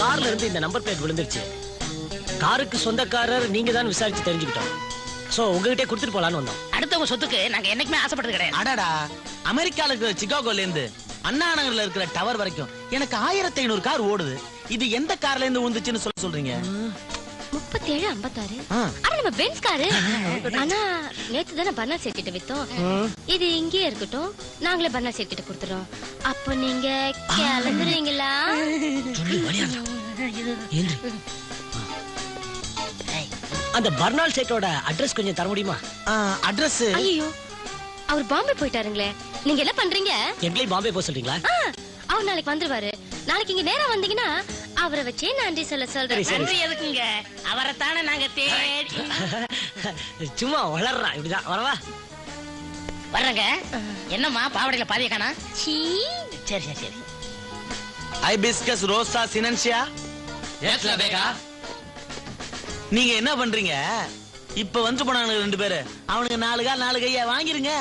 கார்ல இருந்து இந்த நம்பர் பிளேட் விழுந்துருச்சு. காருக்கு சொந்தக்காரர் நீங்க தான் விசாரிச்சு தெரிஞ்சுக்கிட்டோம். சோ உங்ககிட்ட கொடுத்துட்டு போலான்னு வந்தோம். அடுத்தவங்க சொத்துக்கு நாங்க என்னைக்குமே ஆசைப்பட்டது கிடையாது. அடடா அமெரிக்கால இருக்கிற சிகாகோல இருந்து அண்ணா நகர்ல இருக்கிற டவர் வரைக்கும் எனக்கு ஆயிரத்தி ஐநூறு கார் ஓடுது. இது எந்த கார்ல இருந்து விழுந்துச்சுன்னு சொல்ல சொல்றீங்க? முப்பத்தி ஏழு ஐம்பத்தாறு. ஆ. ஆனா நம்ம பென்ஸ் காரு. ஆனா நேத்து தானே பர்னா சேர்க்கிட்ட வித்தோம். இது இங்கேயே இருக்கட்டும். நாங்களே பர்னா சேர்க்கிட்ட கொடுத்துறோம். அப்போ நீங்க கிளம்புறீங்களா? அந்த பர்னால் சேட்டோட அட்ரஸ் கொஞ்சம் தர முடியுமா? அட்ரஸ் ஐயோ அவர் பாம்பே போயிட்டாருங்களே. நீங்க என்ன பண்றீங்க? எங்களையும் பாம்பே போக சொல்றீங்களா? ஆ, அவர் நாளைக்கு வந்துருவாரு. நாளைக்கு இங்க நேரா வந்தீங்கன்னா அவரை வச்சே நன்றி சொல்ல சொல்றேன். நன்றி எதுக்குங்க? அவரைத்தானே நாங்க தேடி. சும்மா வளர்றான் இப்படிதான். வரவா வர்றேங்க. என்னம்மா பாவடையில பாதிய காணா? சீ. சரி சரி சரி. ஐபிஸ்கஸ் ரோசா சினன்சியா நீங்க என்ன பண்றீங்க? இப்ப வந்து போனாங்க ரெண்டு பேரு. அவனுக்கு நாலு கால் நாலு கையா வாங்கிருங்க.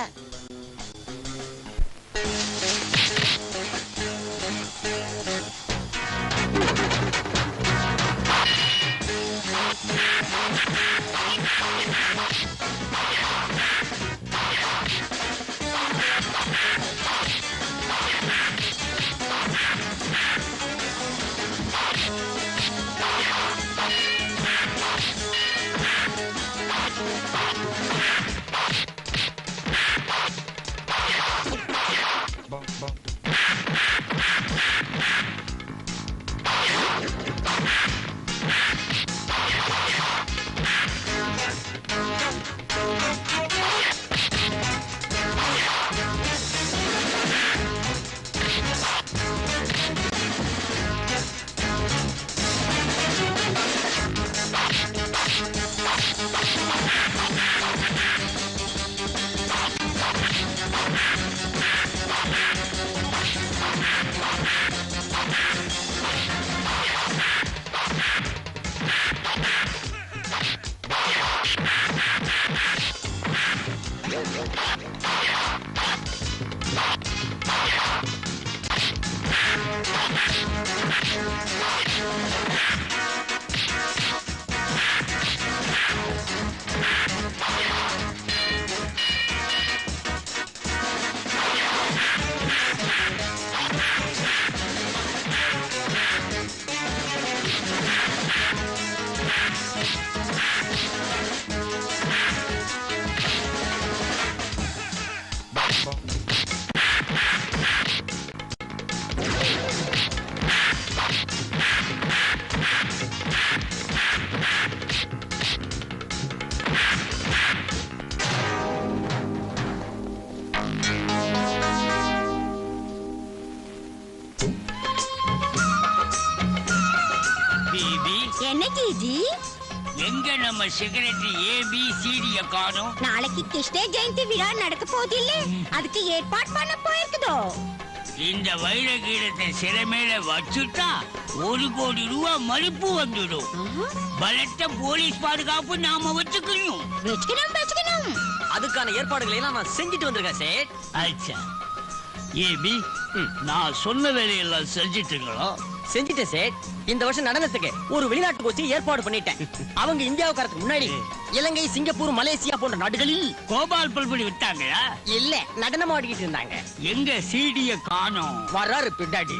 பிபி. என்ன ஜிஜி எங்க நம்ம செக்ரட்டரி ஏபி சிடிய காணோம்? நாளைக்கு கிருஷ்ண ஜெயந்தி விழா நடக்க போகுது இல்ல அதுக்கு ஏற்பாடு பண்ண போயிருக்குதோ? இந்த வைரகீரத்தை சிலை மேல வச்சுட்டா ஒரு கோடி ரூபாய் மதிப்பு வந்துடும். பலத்த போலீஸ் பாதுகாப்பு நாம வச்சுக்கணும். வச்சுக்கணும் வச்சுக்கணும். அதுக்கான ஏற்பாடுகளை எல்லாம் நான் செஞ்சுட்டு வந்திருக்கேன் சேட். அச்சா. ஏபி நான் சொன்ன வேலையெல்லாம் செஞ்சிட்டுங்களா? செஞ்சுட்டேன் சேட் இந்த வருஷம் நடனத்துக்கு ஒரு வெளிநாட்டு கோச்சி ஏற்பாடு பண்ணிட்டேன். அவங்க இந்தியாவுக்கு வரதுக்கு முன்னாடி இலங்கை சிங்கப்பூர் மலேசியா போன்ற நாடுகளில் கோபால் பல்படி விட்டாங்களா? இல்ல நடனம் ஆடிக்கிட்டு இருந்தாங்க. எங்க சிடிய காணோம்? வர்றாரு பின்னாடி.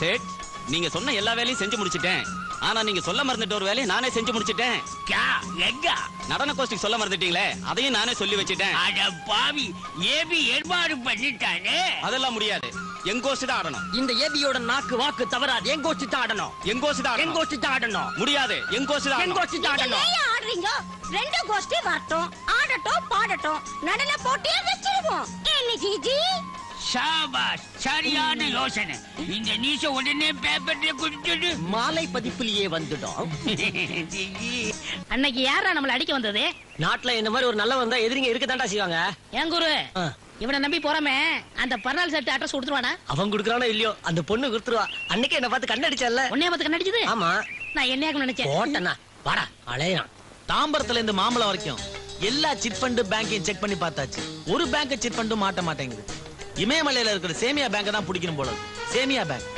சேட் நீங்க சொன்ன எல்லா வேலையும் செஞ்சு முடிச்சிட்டேன். ஆனா நீங்க சொல்ல மறந்துட்ட ஒரு வேலையை நானே செஞ்சு முடிச்சிட்டேன். கா எங்க? நடன கோஷ்டிக்கு சொல்ல மறந்துட்டீங்களே? அதையும் நானே சொல்லி வச்சிட்டேன். அட பாவி ஏபி ஏற்பாடு பண்ணிட்டானே? அதெல்லாம் முடியாது. என் கோஷ்டி தான் ஆடணும். இந்த ஏபியோட நாக்கு வாக்கு தவறாது. என் தான் ஆடணும். என் கோஷ்டி தான் என் ஆடணும். கோச்சி தான் ஆடணும். முடியாது. என் கோஷ்டி தான் என் ஆடணும். கோச்சி தான் ஆடணும். ஏன் ஆடுறீங்க? ரெண்டு கோஷ்டி வரட்டும் ஆடட்டும் பாடட்டும். நடன போட்டியே வச்சிருவோம். என்ன ஜிஜி? சாபாஸ் சரியான யோசனை. இந்த நியூஸ உடனே பேப்பர்ல கொடுத்துடு மாலை பதிப்பிலேயே வந்துடும் அன்னைக்கு யாரா நம்மள அடிக்க வந்தது? நாட்டுல இந்த மாதிரி ஒரு நல்ல வந்தா எதிரிங்க இருக்கத்தாண்டா செய்வாங்க. என் குரு. இவனை நம்பி போறாமே. அந்த பர்னால் செட் அட்ரஸ் கொடுத்துருவானா? அவன் குடுக்கறானோ இல்லையோ அந்த பொண்ணு கொடுத்துருவா. அன்னைக்கு என்ன பார்த்து கண்ணடிச்சல்ல. உன்னைய பார்த்து கண்ணடிச்சது? ஆமா. நான் என்னையாக்கும் நினைச்சேன். போட்டனா வாடா அலையான் தாம்பரத்துல இருந்து மாம்பழம் வரைக்கும் எல்லா சிட் ஃபண்ட் பேங்கையும் செக் பண்ணி பார்த்தாச்சு. ஒரு பேங்க் சிட் ஃபண்டும் மாட்ட மாட்டேங்குது. இமயமலையில இருக்கிற சேமியா பேங்க் தான் பிடிக்கணும் போல இருக்கு. சேமியா பேங்க்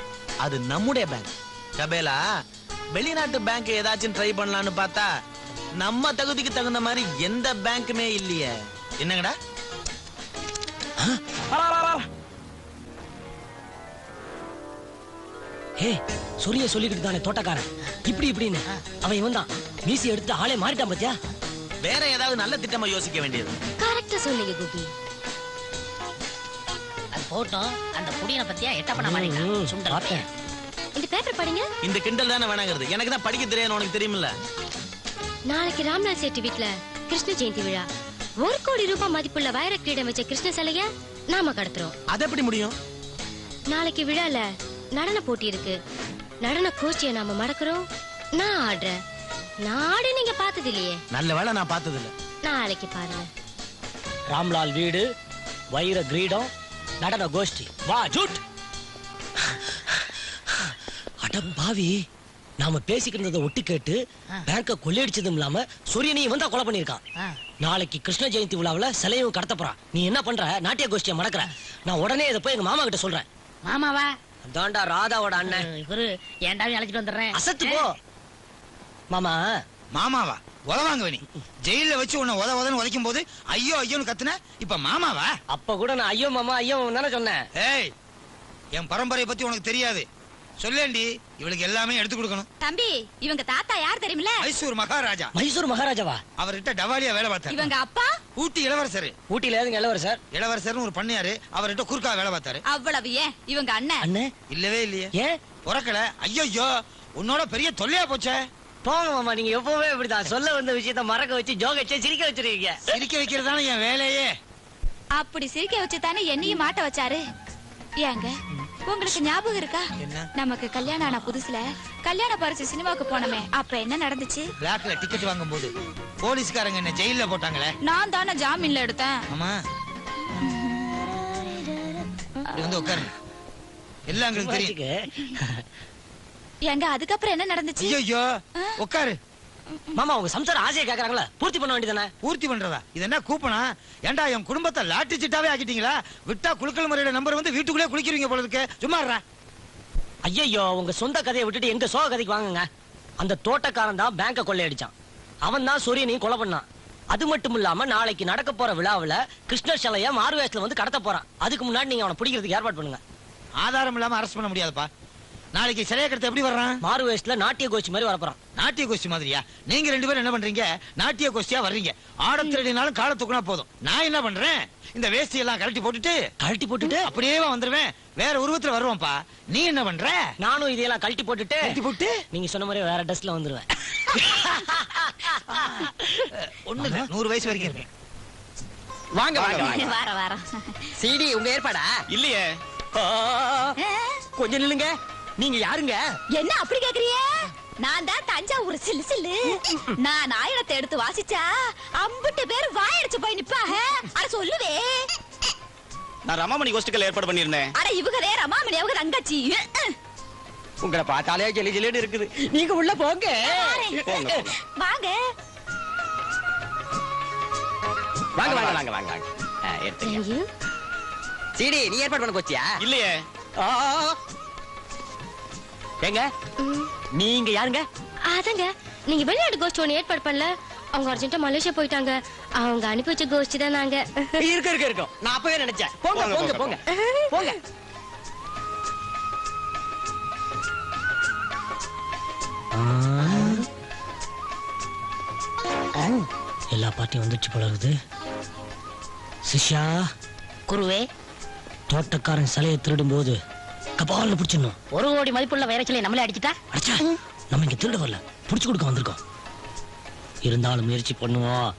அது நம்முடைய பேங்க் கபேலா வெளிநாட்டு பேங்க் ஏதாச்சும் ட்ரை பண்ணலாம்னு பார்த்தா நம்ம தகுதிக்கு தகுந்த மாதிரி எந்த பேங்க்குமே இல்லையே. என்னங்கடா? ஹே சூரிய சொல்லிக்கிட்டு தானே தோட்டக்காரன். இப்படி இப்படின்னு. அவன் இவன் தான். மீசி எடுத்து ஆளே மாறிட்டான் பாத்தியா? வேற ஏதாவது நல்ல திட்டமா யோசிக்க வேண்டியது. கரெக்டா சொன்னீங்க கோபி போட்டோம். அந்த புடியனை பத்தியா எட்ட பண்ண ம், மாட்டேங்க சுண்டல். பார்த்தேன். இந்த பேப்பர் படிங்க. இந்த கிண்டல் தானே வேணாங்கிறது? எனக்கு தான் படிக்க தெரியாது உனக்கு தெரியுமில்ல? நாளைக்கு ராம்நாத் செட்டி வீட்ல கிருஷ்ண ஜெயந்தி விழா. ஒரு கோடி ரூபாய் மதிப்புள்ள வைர கிரீடம் வச்ச கிருஷ்ண சிலைய நாம கடத்துறோம். அது எப்படி முடியும்? நாளைக்கு விழால நடன போட்டி இருக்கு. நடன கோஷ்டியை நாம மடக்குறோம் நான் ஆடுறேன். நான் ஆடி நீங்க பார்த்தது இல்லையே நல்ல வேளை நான் பார்த்தது இல்ல நாளைக்கு பாருங்க. ராம்லால் வீடு வைர கிரீடம் நடன கோஷ்டி. வா ஜூட். அட பாவி நாம பேசிக்கிட்டு இருந்ததை ஒட்டு கேட்டு பேங்க கொள்ளையடிச்சதும் இல்லாம சூரியனையும் தான் கொலை பண்ணிருக்கான். நாளைக்கு கிருஷ்ண ஜெயந்தி விழாவுல சிலையும் கடத்த போறான். நீ என்ன பண்ற? நாட்டிய கோஷ்டியை மடக்குற நான் உடனே இதை போய் எங்க மாமா கிட்ட சொல்றேன். மாமாவா? அதான்டா ராதாவோட அண்ணன். இவரு ஏன்டாவே அழைச்சிட்டு வந்துடுறேன்? அசத்து போ. மாமா மாமாவா? உதவாங்க நீ ஜெயில வச்சு உன்னை உத உதன்னு உதைக்கும் போது ஐயோ ஐயோன்னு கத்துன? இப்ப மாமாவா? அப்ப கூட நான் ஐயோ மாமா ஐயோ தானே சொன்னேன். ஏய் என் பரம்பரையை பத்தி உனக்கு தெரியாது. சொல்லேண்டி இவளுக்கு எல்லாமே எடுத்து கொடுக்கணும். தம்பி இவங்க தாத்தா யார் தெரியுமில மைசூர் மகாராஜா. மைசூர் மகாராஜாவா? அவர்கிட்ட டவாலியா வேலை பார்த்தாரு இவங்க அப்பா? ஊட்டி இளவரசர். ஊட்டியில ஏதுங்க இளவரசர்? இளவரசர்னு ஒரு பண்ணையாரு அவர்கிட்ட குறுக்கா வேலை பார்த்தாரு. அவ்வளவு ஏன்? இவங்க அண்ணன். அண்ணே? இல்லவே இல்லையே. ஏன்? பிறக்கல. ஐயோ உன்னோட பெரிய தொல்லையா போச்சே. போங்க மாமா நீங்க எப்பவுமே இப்படிதான். சொல்ல வந்த விஷயத்த மறக்க வச்சு ஜோக வச்சு சிரிக்க வச்சிருக்கீங்க. சிரிக்க வைக்கிறதான என் வேலையே? அப்படி சிரிக்க வச்சு தானே என்னையும் மாட்ட வச்சாரு? ஏங்க உங்களுக்கு ஞாபகம் இருக்கா? நமக்கு கல்யாணம் ஆன புதுசுல கல்யாண பரிசு சினிமாவுக்கு போனோமே அப்ப என்ன நடந்துச்சு? பிளாக்ல டிக்கெட் வாங்கும் போது போலீஸ்காரங்க என்ன ஜெயில போட்டாங்களே. நான் தானே ஜாமீன்ல எடுத்தேன். ஆமா. வந்து உட்காருங்க. எல்லாம் எங்களுக்கு தெரியும். ஏங்க அதுக்கப்புறம் என்ன நடந்துச்சு? ஐயோ உட்காரு மாமா உங்க சம்சார ஆசையை கேக்குறாங்களா பூர்த்தி பண்ண வேண்டியதானே பூர்த்தி பண்றதா? இது என்ன கூப்பனா? ஏன்டா என் குடும்பத்தை லாட்டி சிட்டாவே ஆக்கிட்டீங்களா? விட்டா குலுக்கல் முறையோட நம்பர் வந்து வீட்டுக்குள்ளே குளிக்கிறீங்க போல இருக்கு. சும்மா இருடா. ஐயோ உங்க சொந்த கதையை விட்டுட்டு எங்க சோக கதைக்கு வாங்குங்க. அந்த தோட்டக்காரன் தான் பேங்க கொள்ளையடிச்சான். அவன் தான் சூரியனையும் கொலை பண்ணான். அது மட்டும் இல்லாம நாளைக்கு நடக்க போற விழாவுல கிருஷ்ணர் சிலைய மாறுவேஷத்துல வந்து கடத்த போறான். அதுக்கு முன்னாடி நீங்க அவனை பிடிக்கிறதுக்கு ஏற்பாடு பண்ணுங்க. ஆதாரம் இல்லாம அரெஸ்ட் பண்ண முடியாதுப்பா. நாளைக்கு சிலைய கடத்த எப்படி வர்றான்? மாறுவேஷத்துல நாட்டிய கோச்சி மாதிரி வரப்போறான். நாட்டிய கோஷ்டி மாதிரியா? நீங்க ரெண்டு பேரும் என்ன பண்றீங்க? நாட்டிய கோஷ்டியா வர்றீங்க. ஆட திருடினாலும் காலை தூக்குனா போதும். நான் என்ன பண்றேன்? இந்த வேஷ்டி எல்லாம் கழட்டி போட்டுட்டு கழட்டி போட்டுட்டு? அப்படியே வந்துருவேன். வேற உருவத்துல வருவோம்ப்பா. நீ என்ன பண்ற? நானும் இதையெல்லாம் கழட்டி போட்டுட்டு கழட்டி போட்டு? நீங்க சொன்ன மாதிரி வேற ட்ரெஸ்ல வந்துருவேன். ஒண்ணு நூறு வயசு வரைக்கும் இருக்கேன். வாங்க வாங்க வாங்க. வார வாரம் சிடி உங்க ஏற்பாடா? இல்லையே. கொஞ்சம் நில்லுங்க. நீங்க யாருங்க? என்ன அப்படி கேக்குறியே நான் தான் தஞ்சாவூர் சில்லு சில்லு. நான் ஆயிரத்தை எடுத்து வாசிச்சா அம்புட்டு பேர் வாயடிச்சு போய் நிப்பாக அட சொல்லுவே. நான் ரமாமணி கோஷ்டுகள் ஏற்பாடு பண்ணியிருந்தேன். அட இவகதே ரமாமணி அவங்க தங்கச்சி. உங்களை பார்த்தாலே ஜெலி ஜெலின்னு இருக்குது. நீங்க உள்ள போங்க. வாங்க. வாங்க வாங்க வாங்க வாங்க வாங்க. எடுத்துங்க சிடி நீ ஏற்பாடு பண்ண கோச்சியா இல்லையே. ஏங்க? நீங்க யாருங்க? அதங்க. நீங்க வெளிநாட்டு கோஷ்டி ஒண்ணு ஏற்பாடு பண்ணல? அவங்க அர்ஜென்ட்டா மலேசியா போயிட்டாங்க. அவங்க அனுப்பி வச்ச கோஷ்டி தான் நாங்க. இருக்க இருக்க இருக்கும் நான் அப்பவே நினைச்சேன். போங்க போங்க, போங்க போங்க, எல்லா பாட்டியும் வந்துச்சு போல இருக்குது. சிஷ்யா குருவே. தோட்டக்காரன் சிலையை திருடும் போது கபால பிடிச்சிடணும். ஒரு கோடி மதிப்புள்ள வைரச்சிலை நம்மளே அடிச்சிட்டா? அடிச்சா நம்ம இங்க திருட வரல. புடிச்சு கொடுக்க வந்திருக்கோம். இருந்தாலும் முயற்சி பண்ணுவோம்.